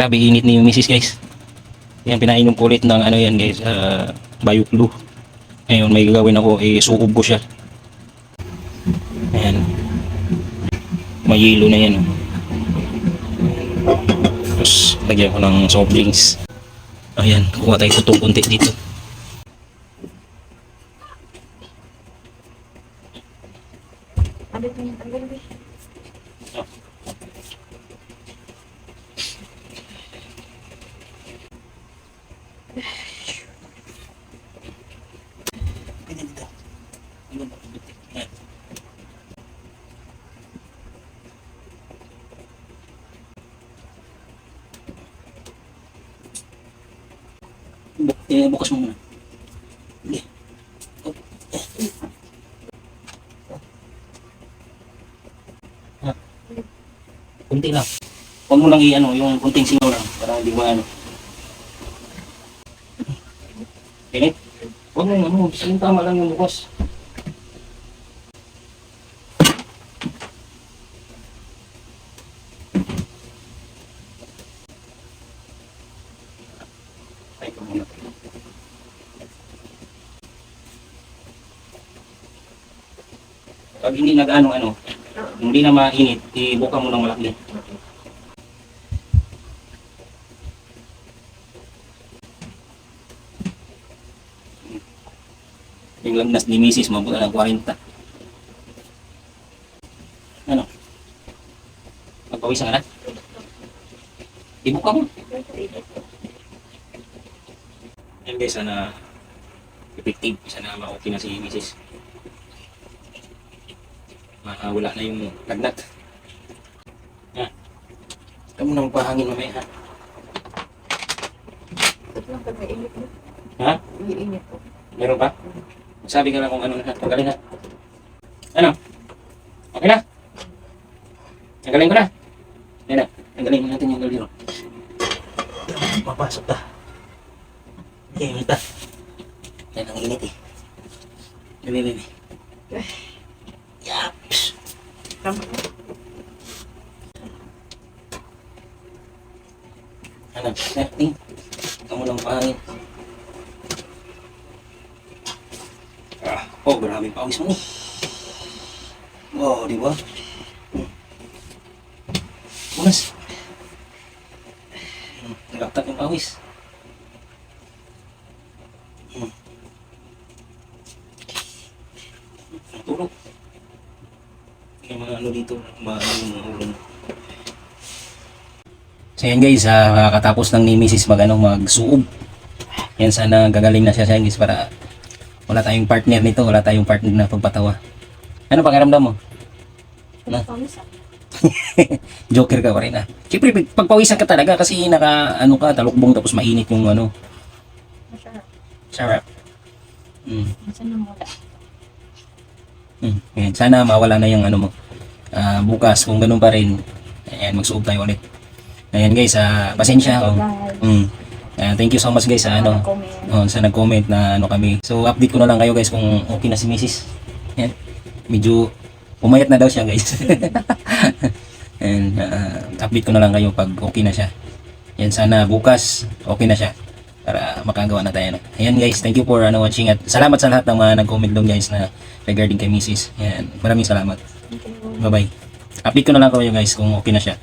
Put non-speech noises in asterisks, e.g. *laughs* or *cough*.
Grabe init ni Mrs. guys. Yan, pinainom ko ulit ng ano yan guys, uh, BioFlu. Ngayon, may gagawin ako, eh, suob ko siya. Ayan. May yelo na yan. oh. Tapos, lagyan ko ng soft drinks. Ayan, kuha tayo tutong konti dito. Abit mo yung Ayan. Bu eh, bukas mo muna. Ha? Kunti lang. Huwag mo lang i-ano, yung kunting singaw lang para hindi mo ano. Pinit? Huwag mo ano, tama lang yung bukas. Ay, ito muna. Pag hindi nag-ano, ano, hindi na mainit, ibuka mo ng malaki. Yung lagnas ni Mrs. mabuta ng 40. Ano? Magpawisa ka na? Ibuka mo. Yan guys, sana effective. Sana ma-okay na si Mrs. Makawala na yung lagnat. Yan. Ikaw muna magpahangin mamaya ha. Ito lang pag may init mo. Ha? May init po. Meron pa? Sabi ka lang kung ano na. Tanggalin na. Ano? Okay na? Tanggalin ko na. Yan na. Tanggalin mo natin yung galiro. Papasok ka. Init ka. Yan ang init eh. Bebe, bebe. Yaps. Tama. Ano? Eh, ting. Kamu lang pangin. Ah, oh, grabe pawis mo. Wow, di ba? Hmm. Bukas. Hmm, yung pawis. Natulog. Yung mga ano dito, mga ano yung mga ulo mo. So yan guys, ah, kakatapos lang ni Mrs. mag, ano, magsuob. Yan sana gagaling na siya siya guys para wala tayong partner nito, wala tayong partner na pagpatawa. Ano pakiramdam mo? Na? *laughs* Joker ka pa rin ah. Siyempre pag- pagpawisan ka talaga kasi naka ano ka, talukbong tapos mainit yung ano, Masarap. sarap. Mm. Minsan na mula. Mm. Yan, sana mawala na yung ano mo. Ah, bukas kung ganun pa rin, ayan, magsuob tayo ulit. Ayan guys, ah, pasensya. Oh. Mm. Ayan, thank you so much guys sa ano. Oh, sa nag-comment na ano kami. So, update ko na lang kayo guys kung okay na si Mrs. Yan. Medyo umayat na daw siya guys. *laughs* And uh, update ko na lang kayo pag okay na siya. Yan, sana bukas okay na siya para makagawa na tayo. No? Ayan guys, thank you for ano, watching at salamat sa lahat ng mga nag-comment doon guys na regarding kay Mrs. Yan, maraming salamat. Bye-bye. Update ko na lang kayo guys kung okay na siya.